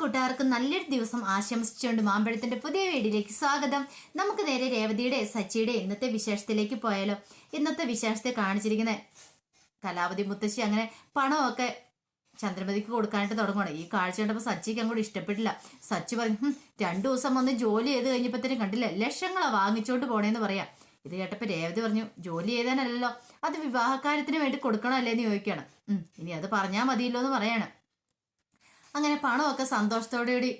കൂട്ടുകാർക്ക് നല്ലൊരു ദിവസം ആശംസിച്ചുകൊണ്ട് മാമ്പഴത്തിന്റെ പുതിയ വീഡിയോയിലേക്ക് സ്വാഗതം. നമുക്ക് നേരെ രേവതിയുടെ സച്ചിയുടെ ഇന്നത്തെ വിശേഷത്തിലേക്ക് പോയാലോ. ഇന്നത്തെ വിശേഷത്തെ കാണിച്ചിരിക്കുന്ന കലാവതി മുത്തശ്ശി അങ്ങനെ പണമൊക്കെ ചന്ദ്രമതിക്ക് കൊടുക്കാനായിട്ട് തുടങ്ങണം ഈ കാഴ്ച കണ്ടപ്പോൾ സച്ചിക്ക് അങ്ങോട്ട് ഇഷ്ടപ്പെട്ടില്ല. സച്ചി പറഞ്ഞു "ഹും, രണ്ടു ദിവസം വന്ന് ജോലി ചെയ്ത് കഴിഞ്ഞപ്പോഴത്തേനും കണ്ടില്ല ലക്ഷങ്ങളാ വാങ്ങിച്ചോണ്ട് പോണേന്ന് പറയാം. ഇത് കേട്ടപ്പോൾ രേവതി പറഞ്ഞു ജോലി ചെയ്താനല്ലല്ലോ അത് വിവാഹകാര്യത്തിന് വേണ്ടി കൊടുക്കണമല്ലേ? എന്ന് ചോദിക്കുകയാണ്. "ഉം, ഇനി അത് പറഞ്ഞാൽ മതിയല്ലോ എന്ന് പറയാണ്. അങ്ങനെ പണമൊക്കെ സന്തോഷത്തോടുകൂടി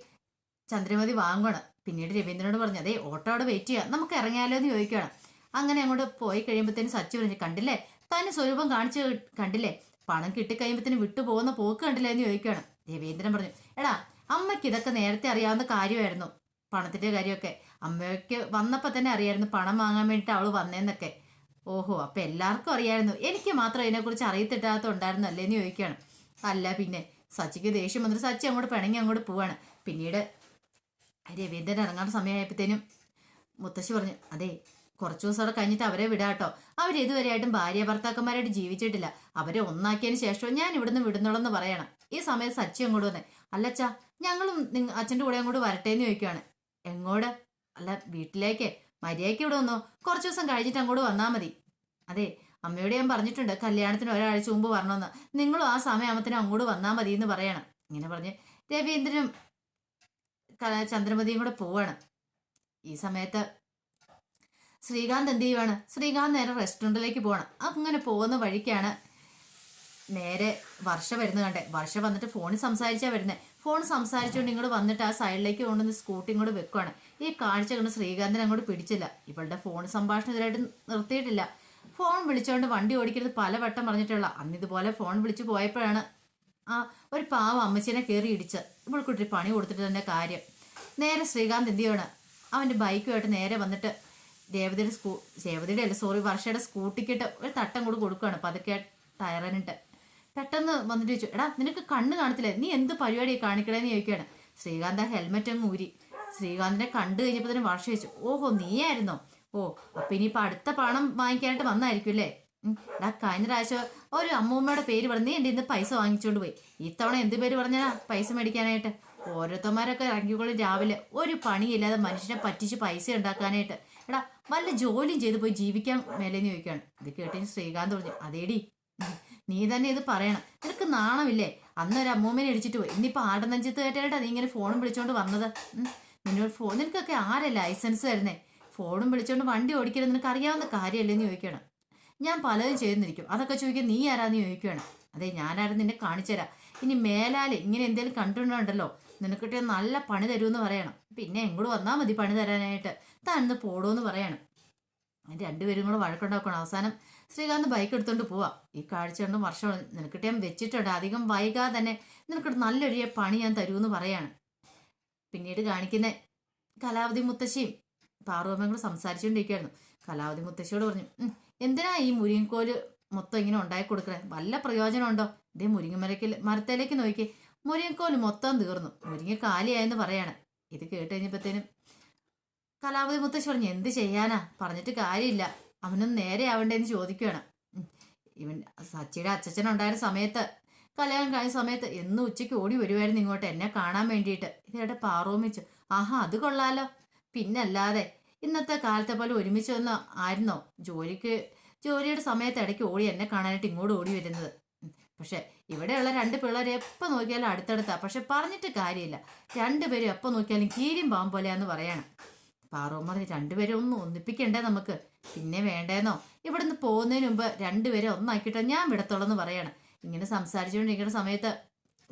ചന്ദ്രമതി വാങ്ങണം. പിന്നീട് രവീന്ദ്രനോട് പറഞ്ഞു അതേ ഓട്ടോടെ വെയിറ്റ് ചെയ്യാം. നമുക്ക് ഇറങ്ങിയാലോ എന്ന് ചോദിക്കുകയാണ്. അങ്ങനെ അങ്ങോട്ട് പോയി കഴിയുമ്പോഴത്തേനും സച്ചു പറഞ്ഞു കണ്ടില്ലേ? തന്നെ സ്വരൂപം കാണിച്ച് കണ്ടില്ലേ? പണം കിട്ടിക്കഴിയുമ്പോഴത്തേനും വിട്ടു പോകുന്ന പോക്ക് കണ്ടില്ലേ എന്ന് ചോദിക്കുകയാണ്. രവീന്ദ്രൻ പറഞ്ഞു എടാ അമ്മയ്ക്ക് ഇതൊക്കെ നേരത്തെ അറിയാവുന്ന കാര്യമായിരുന്നു. പണത്തിന്റെ കാര്യമൊക്കെ. അമ്മയ്ക്ക് വന്നപ്പോൾ തന്നെ അറിയായിരുന്നു പണം വാങ്ങാൻ വേണ്ടിയിട്ട് അവൾ വന്നേന്നൊക്കെ. ഓഹോ അപ്പൊ എല്ലാവർക്കും അറിയായിരുന്നു. എനിക്ക് മാത്രം ഇതിനെക്കുറിച്ച് അറിയത്തിട്ടാത്ത അല്ലേ എന്ന് ചോദിക്കുകയാണ്. അല്ല പിന്നെ സച്ചിക്ക് ദേഷ്യം വന്നിട്ട് സച്ചി അങ്ങോട്ട് പിണങ്ങി അങ്ങോട്ട് പോവാണ്. പിന്നീട് രവീന്ദ്രൻ ഇറങ്ങാൻ സമയമായപ്പോഴത്തേനും മുത്തശ്ശി പറഞ്ഞു അതെ കുറച്ചു ദിവസം അവിടെ കഴിഞ്ഞിട്ട് അവരെ വിടാട്ടോ. അവർ ഇതുവരെയായിട്ടും ഭാര്യ ഭർത്താക്കന്മാരായിട്ട് ജീവിച്ചിട്ടില്ല. അവരെ ഒന്നാക്കിയതിന് ശേഷം ഞാൻ ഇവിടുന്ന് വിടുന്നുള്ളെന്ന് പറയണം. ഈ സമയത്ത് സച്ചി അങ്ങോട്ട് വന്നേ അല്ലച്ചാ ഞങ്ങളും അച്ഛന്റെ കൂടെ അങ്ങോട്ട് വരട്ടെ എന്ന് ചോദിക്കുകയാണ് എങ്ങോട്? അല്ല വീട്ടിലേക്ക്. മര്യാദയ്ക്ക് ഇവിടെ വന്നോ. കുറച്ച് ദിവസം കഴിഞ്ഞിട്ട് അങ്ങോട്ട് വന്നാൽ മതി. അതെ അമ്മയോട് ഞാൻ പറഞ്ഞിട്ടുണ്ട് കല്യാണത്തിന് ഒരാഴ്ച മുമ്പ് വരണമെന്ന്. നിങ്ങളും ആ സമയമാകുമ്പത്തിന് അങ്ങോട്ട് വന്നാൽ മതി എന്ന് പറയണം. ഇങ്ങനെ പറഞ്ഞ് രവീന്ദ്രനും ചന്ദ്രമതിയും കൂടെ പോവാണ്. ഈ സമയത്ത് ശ്രീകാന്ത് എന്ത് ചെയ്യുവാണ്? ശ്രീകാന്ത് നേരെ റെസ്റ്റോറന്റിലേക്ക് പോകണം അങ്ങനെ പോകുന്ന വഴിക്കാണ് നേരെ വർഷ വരുന്നത് കണ്ടേ. വർഷ വന്നിട്ട് ഫോണിൽ സംസാരിച്ചാ വരുന്നത് ഫോൺ സംസാരിച്ചുകൊണ്ട് ഇങ്ങോട്ട് വന്നിട്ട് ആ സൈഡിലേക്ക് കൊണ്ടുവന്ന് സ്കൂട്ടി ഇങ്ങോട്ട് വെക്കുവാണ്. ഈ കാഴ്ച കണ്ട് ശ്രീകാന്തിനെ അങ്ങോട്ട് പിടിച്ചില്ല. ഇവളുടെ ഫോൺ സംഭാഷണം ഇതിലായിട്ട് നിർത്തിയിട്ടില്ല. ഫോൺ വിളിച്ചുകൊണ്ട് വണ്ടി ഓടിക്കരുത് പലവട്ടം പറഞ്ഞിട്ടുള്ള അന്ന് ഇതുപോലെ ഫോൺ വിളിച്ചു പോയപ്പോഴാണ് ആ ഒരു പാവ അമ്മച്ചിനെ കയറി ഇടിച്ച് ഇവൾക്കൊരു പണി കൊടുത്തിട്ട് തന്നെ കാര്യം. നേരെ ശ്രീകാന്ത് എന്ത് ചെയ്യണം? അവന്റെ ബൈക്കുമായിട്ട് നേരെ വന്നിട്ട് രേവതിയുടെ സ്കൂ രേവതിയുടെ അല്ല സോറി വർഷയുടെ സ്കൂട്ടിക്കിട്ട് ഒരു തട്ടം കൂടി കൊടുക്കുകയാണ് പതുക്കെ ടയറിനിട്ട് പെട്ടെന്ന് വന്നിട്ട് ചോദിച്ചു എടാ നിനക്ക് കണ്ണ് കാണത്തില്ലേ? നീ എന്ത് പരിപാടി കാണിക്കണേന്ന് ചോദിക്കുകയാണ്. ശ്രീകാന്ത് ആ ഹെൽമെറ്റ് അങ്ങ് ഊരി. ശ്രീകാന്തിനെ കണ്ടു കഴിഞ്ഞപ്പോൾ തന്നെ വർഷ ചോദിച്ചു ഓഹോ നീയായിരുന്നോ? ഓ അപ്പൊ ഇനിയിപ്പോ അടുത്ത പണം വാങ്ങിക്കാനായിട്ട് വന്നായിരിക്കും അല്ലേ? ഡാ കഴിഞ്ഞ പ്രാവശ്യം ഒരു അമ്മൂമ്മയുടെ പേര് പറഞ്ഞ് നീ എന്റെ ഇന്ന് പൈസ വാങ്ങിച്ചോണ്ട് പോയി. ഇത്തവണ എന്ത് പേര് പറഞ്ഞാ പൈസ മേടിക്കാനായിട്ട്. ഓരോരുത്തന്മാരൊക്കെ ഇറങ്ങിക്കോളും രാവിലെ. ഒരു പണിയില്ലാതെ മനുഷ്യനെ പറ്റിച്ച് പൈസ ഉണ്ടാക്കാനായിട്ട്. എടാ വല്ല ജോലിയും ചെയ്ത് പോയി ജീവിക്കാൻ മേലേന്ന് ചോദിക്കുകയാണ്. ഇത് കേട്ടിന് ശ്രീകാന്ത് പറഞ്ഞു അതേടി നീ തന്നെ ഇത് പറയണം. നിനക്ക് നാണമില്ലേ? ഒരു അമ്മൂമ്മനെ ഇടിച്ചിട്ട് പോയി. ഇന്നിപ്പോ ആടനഞ്ചത്ത് കേട്ടേട്ടാ നീ ഇങ്ങനെ ഫോണും വിളിച്ചോണ്ട് വന്നത്? നിന്നോട് ഫോൺ നിനക്കൊക്കെ ആരാ ലൈസൻസ് തരുന്നേ? ഫോണും വിളിച്ചുകൊണ്ട് വണ്ടി ഓടിക്കരുത് നിനക്ക് അറിയാവുന്ന കാര്യമല്ലെന്ന് ചോദിക്കണം ഞാൻ പലതും ചെയ്യുന്നിരിക്കും അതൊക്കെ ചോദിക്കാൻ നീ ആരാന്ന്? ചോദിക്കുകയാണ്. അതെ ഞാനാരും നിന്നെ കാണിച്ചുതരാം ഇനി മേലാൽ ഇങ്ങനെ എന്തെങ്കിലും കണ്ടിട്ടുണ്ടല്ലോ നിനക്കിട്ട് നല്ല പണി തരുമെന്ന് പറയണം. പിന്നെ എങ്ങോട്ട് വന്നാൽ മതി പണി തരാനായിട്ട്. താൻ പോടുമെന്ന് പറയണം. രണ്ടുപേരും കൂടെ വഴക്കുണ്ടാക്കണം അവസാനം ശ്രീകാന്ത് ബൈക്ക് എടുത്തോണ്ട് പോവാ. ഈ കാഴ്ച കൊണ്ടും വർഷം നിനക്കിട്ട് ഞാൻ വെച്ചിട്ടുണ്ട്. അധികം വൈകാതെ തന്നെ നിനക്കിട്ട് നല്ലൊരു പണി ഞാൻ തരുമെന്ന് പറയാണ്. പിന്നീട് കാണിക്കുന്ന കലാവതി മുത്തശ്ശിയും പാറുവമ്മയും കൂടെ സംസാരിച്ചുകൊണ്ടിരിക്കുകയായിരുന്നു. കലാവതി മുത്തശ്ശിയോട് പറഞ്ഞു എന്തിനാ ഈ മുരിങ്ങക്കോൽ മൊത്തം ഇങ്ങനെ ഉണ്ടാക്കി കൊടുക്കണേ? വല്ല പ്രയോജനം ഉണ്ടോ? ഇതേ മുരിങ്ങമരക്കിൽ മരത്തിലേക്ക് നോക്കി. മുരിങ്ങക്കോൽ മൊത്തം തീർന്നു. മുരിങ്ങ കാലിയായെന്ന് പറയാണ്. ഇത് കേട്ട് കഴിഞ്ഞപ്പോഴത്തേനും കലാവതി മുത്തശ്ശി പറഞ്ഞു എന്ത് ചെയ്യാനാ? പറഞ്ഞിട്ട് കാര്യമില്ല. അവനൊന്ന് നേരെ ആവണ്ടേന്ന് ചോദിക്കുകയാണ് ഇവൻ സച്ചിയുടെ ഉണ്ടായിരുന്ന സമയത്ത് കല്യാണം കഴിഞ്ഞ സമയത്ത് എന്നും ഉച്ചയ്ക്ക് ഓടി വരുമായിരുന്നു ഇങ്ങോട്ട് എന്നെ കാണാൻ വേണ്ടിയിട്ട്. ഇതേടെ പാറോമിച്ചു ആഹാ അത് കൊള്ളാലോ. പിന്നല്ലാതെ ഇന്നത്തെ കാലത്തെ പോലെ ഒരുമിച്ച് വന്ന ആയിരുന്നോ? ജോലിക്ക് ജോലിയുടെ സമയത്ത് ഇടയ്ക്ക് ഓടി എന്നെ കാണാനായിട്ട് ഇങ്ങോട്ട് ഓടി വരുന്നത്. പക്ഷെ ഇവിടെയുള്ള രണ്ട് പിള്ളേരെ എപ്പോൾ നോക്കിയാലും അടുത്തടുത്താ. പക്ഷെ പറഞ്ഞിട്ട് കാര്യമില്ല. രണ്ടുപേരും എപ്പോൾ നോക്കിയാലും കീരിയും പാമ്പ് പോലെയാന്ന് പറയണം. പറഞ്ഞ് രണ്ടുപേരും ഒന്ന് ഒന്നിപ്പിക്കണ്ടേ നമുക്ക്? പിന്നെ വേണ്ടേന്നോ? ഇവിടുന്ന് പോകുന്നതിന് മുമ്പ് രണ്ടുപേരെ ഒന്നാക്കിയിട്ട് ഞാൻ വിടത്തോളെന്ന് പറയണം. ഇങ്ങനെ സംസാരിച്ചുകൊണ്ടിരിക്കുന്ന സമയത്ത്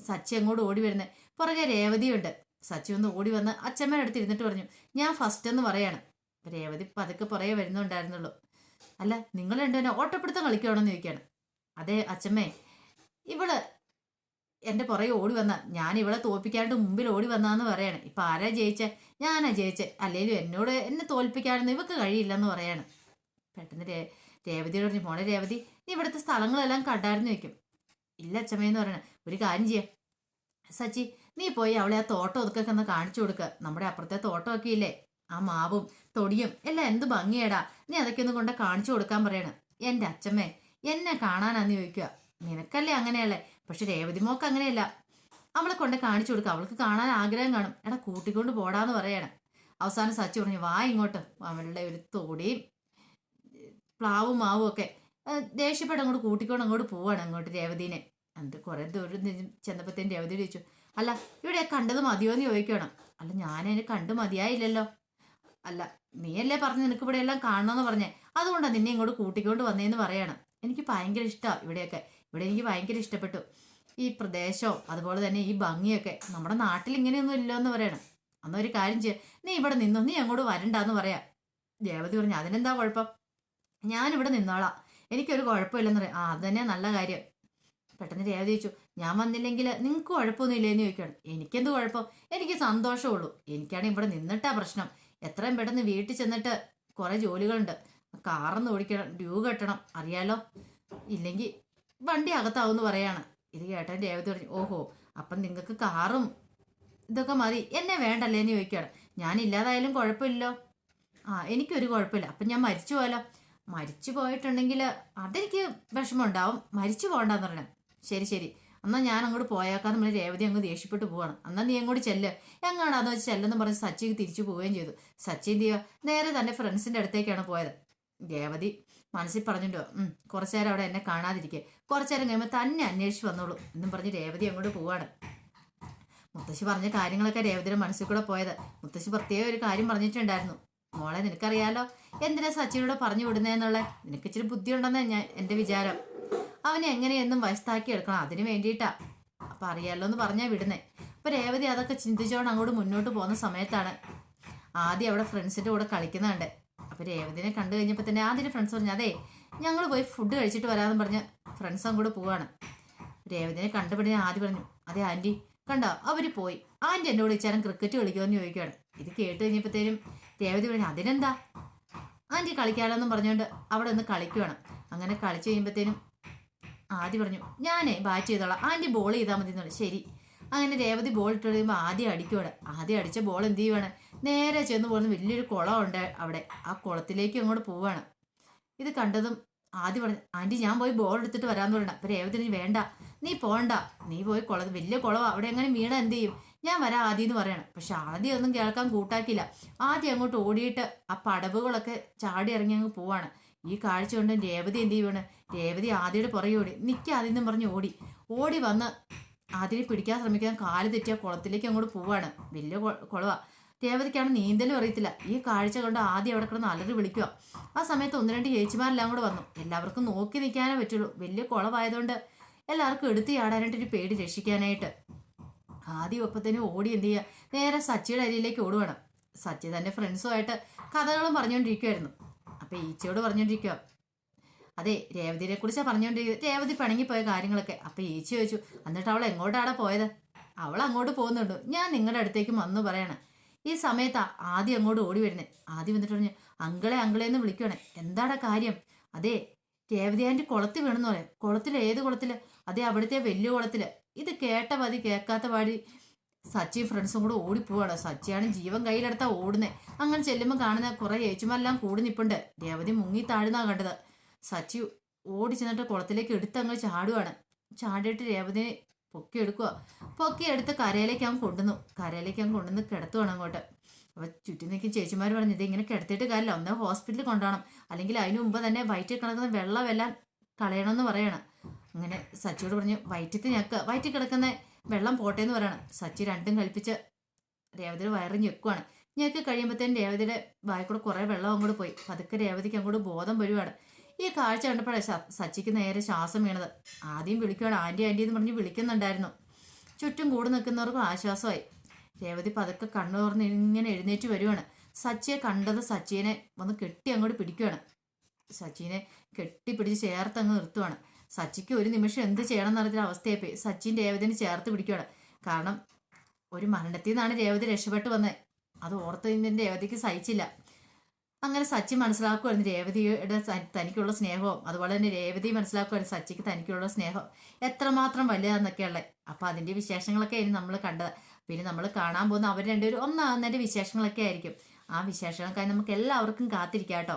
സച്ചി അങ്ങോട്ട് ഓടി വരുന്നത് പുറകെ രേവതിയുണ്ട്. സച്ചി ഒന്ന് ഓടി വന്ന് അച്ഛമ്മയുടെ അടുത്ത് ഇരുന്നിട്ട് പറഞ്ഞു ഞാൻ ഫസ്റ്റ് എന്ന് പറയാണ്. രേവതി പതുക്കെ പുറകെ വരുന്നുണ്ടായിരുന്നുള്ളൂ. അല്ല നിങ്ങൾ രണ്ടുപേരും ഓട്ടപ്പിടുത്തം കളിക്കുകയാണെന്ന് ചോദിക്കുകയാണ്. അതെ അച്ഛമ്മേ. ഇവൾ എന്റെ പുറകെ ഓടി വന്ന ഞാൻ ഇവളെ തോൽപ്പിക്കാണ്ട് മുമ്പിൽ ഓടി വന്നാന്ന് പറയാണ്. ഇപ്പൊ ആരാ ജയിച്ചേ? ഞാനാ ജയിച്ചേ. അല്ലേലും എന്നോട് എന്നെ തോൽപ്പിക്കാനൊന്നും ഇവക്ക് കഴിയില്ലെന്ന് പറയാണ്. പെട്ടെന്ന് രേ രേവതിയോട് പറഞ്ഞു മോളെ രേവതി നീ ഇവിടുത്തെ സ്ഥലങ്ങളെല്ലാം കണ്ടായിരുന്നു വെക്കും ഇല്ല അച്ഛമ്മയെന്ന് പറയണേ. ഒരു കാര്യം ചെയ്യാം. സച്ചി നീ പോയി അവളെ ആ തോട്ടം ഒതുക്കൊക്കെ ഒന്ന് കാണിച്ചു കൊടുക്ക. നമ്മുടെ അപ്പുറത്തെ തോട്ടമൊക്കെ ഇല്ലേ ആ മാവും തൊടിയും എല്ലാം എന്ത് ഭംഗിയേടാ. നീ അതൊക്കെ ഒന്ന് കൊണ്ട് കാണിച്ചു കൊടുക്കാൻ പറയണം. എന്റെ അച്ഛമ്മേ എന്നെ കാണാനാന്ന് ചോദിക്കുക നിനക്കല്ലേ അങ്ങനെയല്ലേ? പക്ഷെ രേവതി മോക്ക് അങ്ങനെയല്ല. അവളെ കൊണ്ട് കാണിച്ചു കൊടുക്കുക അവൾക്ക് കാണാൻ ആഗ്രഹം കാണും. എടാ കൂട്ടിക്കൊണ്ട് പോടാന്ന് പറയണം. അവസാനം സച്ചി പറഞ്ഞു വാ ഇങ്ങോട്ട്. അവളുടെ ഒരു തോടിയും പ്ലാവും മാവും ഒക്കെ ദേഷ്യപ്പെട്ട് അങ്ങോട്ട് കൂട്ടിക്കൊണ്ട് അങ്ങോട്ട് പോവാണ് അങ്ങോട്ട് രേവതിനെ. എന്നിട്ട് കുറെ ദൂരം ചെന്നപ്പോഴത്തേന് രേവതി ചോദിച്ചു അല്ല ഇവിടെ കണ്ടത് മതിയോ എന്ന് ചോദിക്കണം. അല്ല ഞാനതിനെ കണ്ടു മതിയായില്ലല്ലോ. അല്ല നീയല്ലേ പറഞ്ഞു നിനക്ക് ഇവിടെ എല്ലാം കാണണമെന്ന് പറഞ്ഞേ? അതുകൊണ്ടാണ് നിന്നെ ഇങ്ങോട്ട് കൂട്ടിക്കൊണ്ട് വന്നേന്ന് പറയണം. എനിക്ക് ഭയങ്കര ഇഷ്ടമാണ് ഇവിടെയൊക്കെ. ഇവിടെ എനിക്ക് ഭയങ്കര ഇഷ്ടപ്പെട്ടു. ഈ പ്രദേശവും അതുപോലെ തന്നെ ഈ ഭംഗിയൊക്കെ. നമ്മുടെ നാട്ടിൽ ഇങ്ങനെയൊന്നും ഇല്ലെന്ന് പറയണം. അന്നൊരു കാര്യം ചെയ്യുക നീ ഇവിടെ നിന്നോ നീ അങ്ങോട്ട് വരണ്ടാന്ന് പറയാം. ദേവതി പറഞ്ഞു അതിനെന്താ കുഴപ്പം? ഞാനിവിടെ നിന്നോളാം. എനിക്കൊരു കുഴപ്പമില്ലെന്ന് പറയാം. ആ അത് തന്നെ നല്ല കാര്യം. പെട്ടെന്ന് രേവതി ചോദിച്ചു ഞാൻ വന്നില്ലെങ്കിൽ നിങ്ങൾക്ക് കുഴപ്പമൊന്നുമില്ലേന്ന് ചോദിക്കുകയാണ്. എനിക്കെന്ത് കുഴപ്പം? എനിക്ക് സന്തോഷമുള്ളൂ. എനിക്കാണ് ഇവിടെ നിന്നിട്ടാ പ്രശ്നം. എത്രയും പെട്ടെന്ന് വീട്ടിൽ ചെന്നിട്ട് കുറെ ജോലികളുണ്ട്. കാറൊന്ന് ഓടിക്കണം ഡ്യൂ കെട്ടണം അറിയാലോ? ഇല്ലെങ്കിൽ വണ്ടി അകത്താവുമെന്ന് പറയാണ്. ഇത് കേട്ടാൻ രേവതി പറഞ്ഞു ഓഹോ അപ്പം നിങ്ങൾക്ക് കാറും ഇതൊക്കെ മതി. എന്നെ വേണ്ടല്ലേ എന്ന് ചോദിക്കുകയാണ്. ഞാൻ ഇല്ലാതായാലും കുഴപ്പമില്ലല്ലോ. ആ എനിക്കൊരു കുഴപ്പമില്ല. അപ്പം ഞാൻ മരിച്ചു പോയാലോ? മരിച്ചു പോയിട്ടുണ്ടെങ്കിൽ അതെനിക്ക് വിഷമമുണ്ടാവും. മരിച്ചു പോകണ്ടെന്ന് പറയണം. ശരി ശരി. എന്നാൽ ഞാൻ അങ്ങോട്ട് പോയേക്കാന്ന് നമ്മൾ രേവതി അങ്ങ് ദേഷ്യപ്പെട്ട് പോവാണ്. എന്നാൽ നീ അങ്ങോട്ട് ചെല്ല്. എങ്ങാടാന്ന് വെച്ച് ചെല്ലെന്ന് പറഞ്ഞ് സച്ചിക്ക് തിരിച്ചു പോവുകയും ചെയ്തു. സച്ചി എന്ത് നേരെ തന്നെ ഫ്രണ്ട്സിന്റെ അടുത്തേക്കാണ് പോയത്. രേവതി മനസ്സിൽ പറഞ്ഞിട്ടോ കുറച്ചു നേരം അവിടെ എന്നെ കാണാതിരിക്കെ. കുറച്ചു നേരം കഴിയുമ്പോൾ തന്നെ അന്വേഷിച്ച് വന്നോളൂ എന്നും പറഞ്ഞ് രേവതി അങ്ങോട്ട് പോവാണ്. മുത്തശ്ശി പറഞ്ഞ കാര്യങ്ങളൊക്കെ രേവതിയുടെ മനസ്സിൽ കൂടെ പോയത്. മുത്തശ്ശി പ്രത്യേക ഒരു കാര്യം പറഞ്ഞിട്ടുണ്ടായിരുന്നു. മോളെ നിനക്കറിയാലോ? എന്തിനാ സച്ചിനോട് പറഞ്ഞു വിടുന്നതെന്നുള്ളത് നിനക്ക് ഇച്ചിരി ബുദ്ധിയുണ്ടെന്നേ ഞാൻ എന്റെ വിചാരം. അവനെ എങ്ങനെയെന്നും വയസ്സാക്കി എടുക്കണം. അതിന് വേണ്ടിയിട്ടാ. അപ്പൊ അറിയാലോ എന്ന് പറഞ്ഞാ വിടുന്നേ. അപ്പൊ രേവതി അതൊക്കെ ചിന്തിച്ചോണ്ട് അങ്ങോട്ട് മുന്നോട്ട് പോകുന്ന സമയത്താണ് ആദ്യം അവിടെ ഫ്രണ്ട്സിന്റെ കൂടെ കളിക്കുന്നുണ്ട്. അപ്പൊ രേവതിനെ കണ്ടു കഴിഞ്ഞപ്പോ തന്നെ ആദ്യം ഫ്രണ്ട്സ് പറഞ്ഞു അതെ ഞങ്ങൾ പോയി ഫുഡ് കഴിച്ചിട്ട് വരാമെന്ന് പറഞ്ഞ് ഫ്രണ്ട്സ് അങ്ങോട്ട് പോവാണ്. രേവതിനെ കണ്ടുപിടി ആദ്യം പറഞ്ഞു അതെ ആന്റി കണ്ടോ അവർ പോയി. ആന്റി എന്നോട് വിളിച്ചാലും ക്രിക്കറ്റ് കളിക്കുമെന്ന് ചോദിക്കുകയാണ് ഇത് കേട്ട് കഴിഞ്ഞപ്പോഴത്തേനും രേവതി പറഞ്ഞു അതിനെന്താ? ആന്റി കളിക്കാലോന്നും പറഞ്ഞുകൊണ്ട് അവിടെ നിന്ന് കളിക്കുവാണ്. അങ്ങനെ കളിച്ചു കഴിയുമ്പോഴത്തേനും ആദ്യം പറഞ്ഞു ഞാനേ ബാറ്റ് ചെയ്തോളാം. ആന്റി ബോൾ ചെയ്താൽ മതി എന്നുള്ളത് ശരി. അങ്ങനെ രേവതി ബോൾ ഇട്ട് കഴിയുമ്പോൾ ആദ്യം അടിക്കുവാണ്. ആദ്യം അടിച്ച ബോൾ എന്ത് ചെയ്യുവാണ്? നേരെ ചെന്ന് പോകുന്ന വലിയൊരു കുളമുണ്ട് അവിടെ. ആ കുളത്തിലേക്ക് അങ്ങോട്ട് പോവാണ് ഇത് കണ്ടതും ആദ്യം പറഞ്ഞു ആന്റി ഞാൻ പോയി ബോൾ എടുത്തിട്ട് വരാമെന്ന് പറയണം അപ്പം രേവതി പറഞ്ഞു, വേണ്ട. നീ പോണ്ട. നീ പോയി കുളം വലിയ കുളമാണ് അവിടെ എങ്ങനെ വീണ എന്ത് ചെയ്യും? ഞാൻ വരാം ആദ്യം എന്ന് പറയണം. പക്ഷെ ആദ്യം ഒന്നും കേൾക്കാൻ കൂട്ടാക്കില്ല ആദ്യം അങ്ങോട്ട് ഓടിയിട്ട് ആ പടവുകളൊക്കെ ചാടി ഇറങ്ങി അങ്ങ് പോവാണ്. ഈ കാഴ്ച കൊണ്ട് രേവതി എന്ത് ചെയ്യുവാണ്? രേവതി ആദ്യയുടെ പുറകെ ഓടി. നിൽക്കാദ്യം എന്നും പറഞ്ഞ് ഓടി. ഓടി വന്ന് ആദ്യം പിടിക്കാൻ ശ്രമിക്കാൻ കാൽ തെറ്റിയ കുളത്തിലേക്ക് അങ്ങോട്ട് പോവാണ്. വലിയ കുളവ. രേവതിക്കാണ് നീന്തലും അറിയത്തില്ല. ഈ കാഴ്ച കൊണ്ട് ആദ്യം അവിടെ കിടന്ന് അലറി വിളിക്കുക ആ സമയത്ത് ഒന്ന് രണ്ട് ചേച്ചിമാരെല്ലാം കൂടെ വന്നു. എല്ലാവർക്കും നോക്കി നിൽക്കാനേ പറ്റുള്ളൂ. വലിയ കുളവായതുകൊണ്ട് എല്ലാവർക്കും എടുത്ത് ചാടാനായിട്ട് ഒരു പേടി രക്ഷിക്കാനായിട്ട്. ആദ്യം ഒപ്പത്തിന് ഓടി എന്ത് ചെയ്യുക നേരെ സച്ചിയുടെ അരിയിലേക്ക് ഓടുവാണ്. സച്ചി തന്റെ ഫ്രണ്ട്സുമായിട്ട് കഥകളും പറഞ്ഞുകൊണ്ടിരിക്കുമായിരുന്നു അപ്പൊ ഈച്ചയോട് പറഞ്ഞുകൊണ്ടിരിക്കുക അതെ രേവതിയെ കുറിച്ചാണ് പറഞ്ഞുകൊണ്ടിരിക്കുന്നത് രേവതി പിണങ്ങിപ്പോയ കാര്യങ്ങളൊക്കെ. അപ്പൊ ഈച്ച ചോദിച്ചു എന്നിട്ട് അവൾ എങ്ങോട്ടാണ് പോയത്? അവൾ അങ്ങോട്ട് പോകുന്നുണ്ട്. ഞാൻ നിങ്ങളുടെ അടുത്തേക്ക് വന്നു പറയണ. ഈ സമയത്താ ആദ്യം അങ്ങോട്ട് ഓടി വരുന്നേ. ആദ്യം വന്നിട്ട് പറഞ്ഞു അങ്കളെ അങ്കളെ എന്ന് വിളിക്കണേ എന്താടാ കാര്യം? അതെ രേവതി ആന്റെ കുളത്തിൽ വീണെന്ന് പറയാം. കുളത്തിൽ ഏത് കുളത്തിൽ? അതെ അവിടുത്തെ വലിയ കുളത്തിൽ. ഇത് കേട്ട പതി കേൾക്കാത്ത പാടി സച്ചി ഫ്രണ്ട്സും കൂടെ ഓടിപ്പോവാണ്. സച്ചിയാണ് ജീവൻ കയ്യിലെടുത്താ ഓടുന്നേ. അങ്ങനെ ചെല്ലുമ്പോൾ കാണുന്ന കുറെ ഏച്ചുമാരെല്ലാം കൂടി നിപ്പുണ്ട്. രേവതി മുങ്ങി താഴ്ന്നാ കണ്ടത്. സച്ചി ഓടി ചെന്നിട്ട് കുളത്തിലേക്ക് എടുത്ത് അങ്ങ് ചാടുവാണ്. ചാടിയിട്ട് രേവതിനെ പൊക്കി എടുക്കുക പൊക്കി എടുത്ത് കരയിലേക്ക് അവൻ കൊണ്ടുവന്നു. കരയിലേക്ക് അവൻ കൊണ്ടുവന്ന് കിടത്തുവാണ് അങ്ങോട്ട്. അപ്പൊ ചുറ്റി നിൽക്കും ചേച്ചിമാർ പറഞ്ഞു ഇത് ഇങ്ങനെ കിടത്തിയിട്ട് കാര്യമില്ല. ഒന്ന് ഹോസ്പിറ്റലിൽ കൊണ്ടുപോകണം. അല്ലെങ്കിൽ അതിനു മുമ്പ് തന്നെ വയറ്റിൽ കിടക്കുന്ന വെള്ളമെല്ലാം കളയണമെന്ന് പറയണം. അങ്ങനെ സച്ചിയോട് പറഞ്ഞു വയറ്റത്ത് ഞെക്ക് വയറ്റിൽ കിടക്കുന്ന. വെള്ളം പോട്ടെ എന്ന് പറയണം. സച്ചി രണ്ടും കൽപ്പിച്ച് രേവതിയുടെ വയറ് ഞെക്കുവാണ്. ഞെക്കി കഴിയുമ്പോഴത്തേനും രേവതിയുടെ വായിക്കൂടെ കുറേ വെള്ളം അങ്ങോട്ട് പോയി. പതുക്കെ രേവതിക്ക് അങ്ങോട്ട് ബോധം വരുവാണ്. ഈ കാഴ്ച കണ്ടപ്പോഴേ സച്ചിക്ക് നേരെ ശ്വാസം വീണത്. ആദ്യം വിളിക്കുവാണ് ആന്റി ആന്റി എന്ന് പറഞ്ഞ് വിളിക്കുന്നുണ്ടായിരുന്നു. ചുറ്റും കൂടെ നിൽക്കുന്നവർക്കും ആശ്വാസമായി. രേവതി പതുക്കെ കണ്ണു തുറന്ന് ഇങ്ങനെ എഴുന്നേറ്റ് വരുവാണ്. സച്ചിയെ കണ്ടത് സച്ചിനെ ഒന്ന് കെട്ടി അങ്ങോട്ട് പിടിക്കുവാണ്. സച്ചിനെ കെട്ടിപ്പിടിച്ച് ചേർത്ത് അങ്ങ് നിർത്തുവാണ്. സച്ചിക്ക് ഒരു നിമിഷം എന്ത് ചെയ്യണം എന്നറിയാത്ത അവസ്ഥയായിപ്പോയി. സച്ചിൻ രേവതിനെ ചേർത്ത് പിടിക്കുവാണ് കാരണം ഒരു മരണത്തിൽ നിന്നാണ് രേവതി രക്ഷപ്പെട്ട് വന്നത്. അത് ഓർത്തതിന്റെ രേവതിക്ക് സഹിച്ചില്ല. അങ്ങനെ സച്ചി മനസ്സിലാക്കുമായിരുന്നു രേവതിയുടെ തനിക്കുള്ള സ്നേഹവും. അതുപോലെ തന്നെ രേവതി മനസ്സിലാക്കുമായിരുന്നു സച്ചിക്ക് തനിക്കുള്ള സ്നേഹം എത്രമാത്രം വലുതാന്നൊക്കെയുള്ളത് അപ്പൊ അതിന്റെ വിശേഷങ്ങളൊക്കെ ആയിരുന്നു നമ്മൾ കണ്ടത്. പിന്നെ നമ്മൾ കാണാൻ പോകുന്ന അവർ രണ്ടുപേരും ഒന്നാകുന്നതിന്റെ വിശേഷങ്ങളൊക്കെ ആയിരിക്കും. ആ വിശേഷങ്ങൾക്കായി നമുക്ക് എല്ലാവർക്കും കാത്തിരിക്കാം കേട്ടോ.